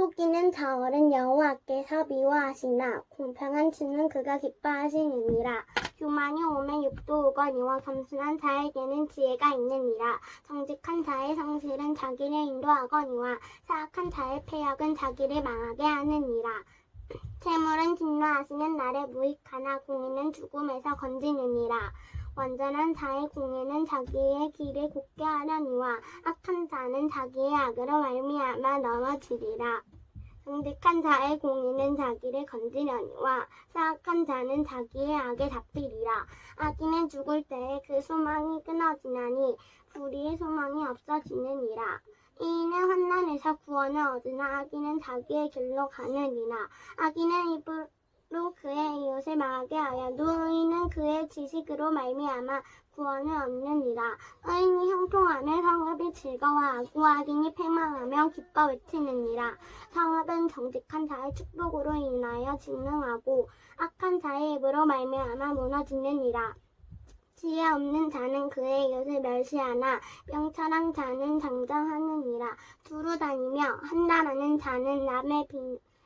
토끼는 자어른 여호와께서 미워하시나 공평한 주는 그가 기뻐하시느니라. 교만이 오면 욕도 오거니와 겸손한 자에게는 지혜가 있느니라. 정직한 자의 성실은 자기를 인도하거니와 사악한 자의 폐역은 자기를 망하게 하느니라. 재물은 진노하시는 날에 무익하나 공의는 죽음에서 건지느니라. 완전한 자의 공의는 자기의 길을 곱게 하려니와 악한 자는 자기의 악으로 말미암아 넘어지리라. 정직한 자의 공의는 자기를 건지려니와 사악한 자는 자기의 악에 잡히리라. 악인은 죽을 때에 그 소망이 끊어지나니 불의의 소망이 없어지느니라. 이인은 환난에서 구원을 얻으나 악인은 자기의 길로 가느니라. 악인은 입으 로 그의 이웃을 망하게 하여도 의인은 그의 지식으로 말미암아 구원을 얻느니라. 의인이 형통하며 성읍이 즐거워하고 악인이 패망하며 기뻐 외치느니라. 성읍은 정직한 자의 축복으로 인하여 진흥하고 악한 자의 입으로 말미암아 무너지느니라. 지혜 없는 자는 그의 이웃을 멸시하나 명철한 자는 장장하느니라. 두루 다니며 한달하는 자는 남의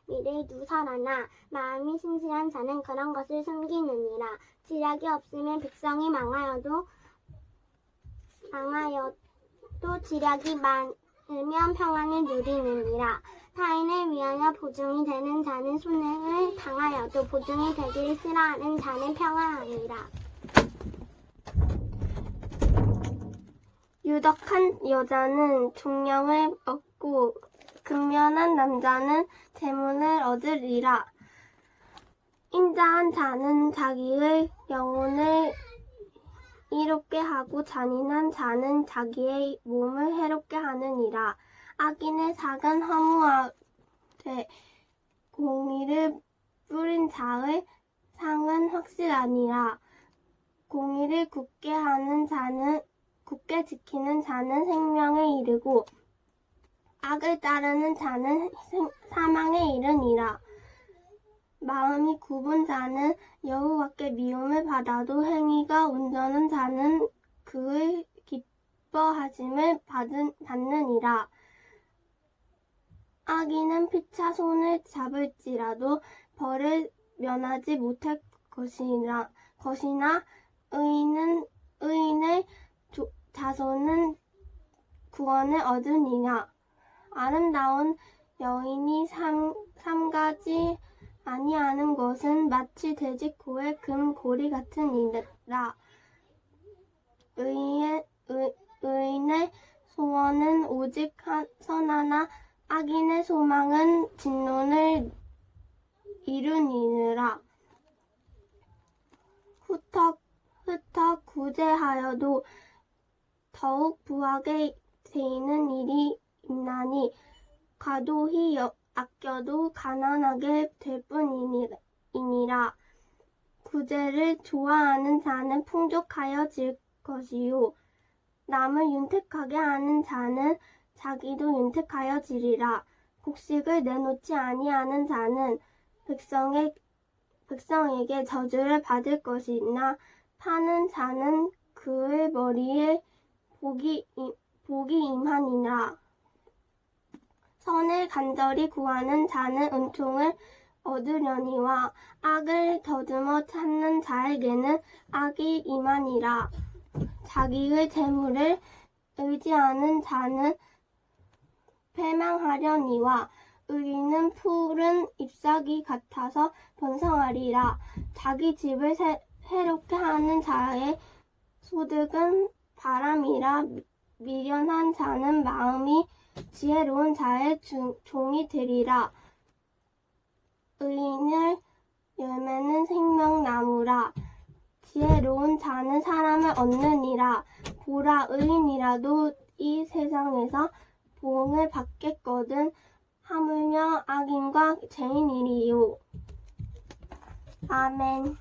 비밀을 누설하나 마음이 신실한 자는 그런 것을 숨기느니라. 지략이 없으면 백성이 망하여도 망하여도 지략이 많으면 평안을 누리느니라. 타인을 위하여 보증이 되는 자는 손해를 당하여도 보증이 되기를 싫어하는 자는 평안하니라. 유덕한 여자는 종령을 얻고 근면한 남자는 재문을 얻으리라. 인자한 자는 자기의 영혼을 이롭게 하고 잔인한 자는 자기의 몸을 해롭게 하느니라. 악인의 작은 허무하되 공의를 뿌린 자의 상은 확실하니라. 공의를 굳게 하는 자는 굳게 지키는 자는 생명에 이르고 악을 따르는 자는 생- 사망에 이르니라. 마음이 굽은 자는 여호와께 미움을 받아도 행위가 온전한 자는 그의 기뻐하심을 받은, 받느니라. 악인은 피차 손을 잡을지라도 벌을 면하지 못할 것이라, 것이나 의인은 의인의 조- 자손은 구원을 얻으니라. 아름다운 여인이 삼, 삼가지 아니하는 것은 마치 돼지코의 금 고리 같은 이라. 의의, 의, 의인의 소원은 오직 한, 선하나 악인의 소망은 진론을 이루니라. 후턱, 흩어 구제하여도 더욱 부하게 되는 일이 있나니 과도히 여- 아껴도 가난하게 될 뿐이니라. 구제를 좋아하는 자는 풍족하여 질 것이요. 남을 윤택하게 하는 자는 자기도 윤택하여 지리라. 곡식을 내놓지 아니하는 자는 백성의, 백성에게 저주를 받을 것이나 파는 자는 그의 머리에 복이, 임- 복이 임하니라. 선을 간절히 구하는 자는 은총을 얻으려니와 악을 더듬어 찾는 자에게는 악이 임하니라. 자기의 재물을 의지하는 자는 패망하려니와 의인은 푸른 잎사귀 같아서 번성하리라. 자기 집을 새, 해롭게 하는 자의 소득은 바람이라 미련한 자는 마음이 지혜로운 자의 주- 종이 되리라. 의인의 열매는 생명나무라. 지혜로운 자는 사람을 얻느니라. 보라 의인이라도 이 세상에서 보응을 받겠거든 하물며 악인과 죄인이리요. 아멘.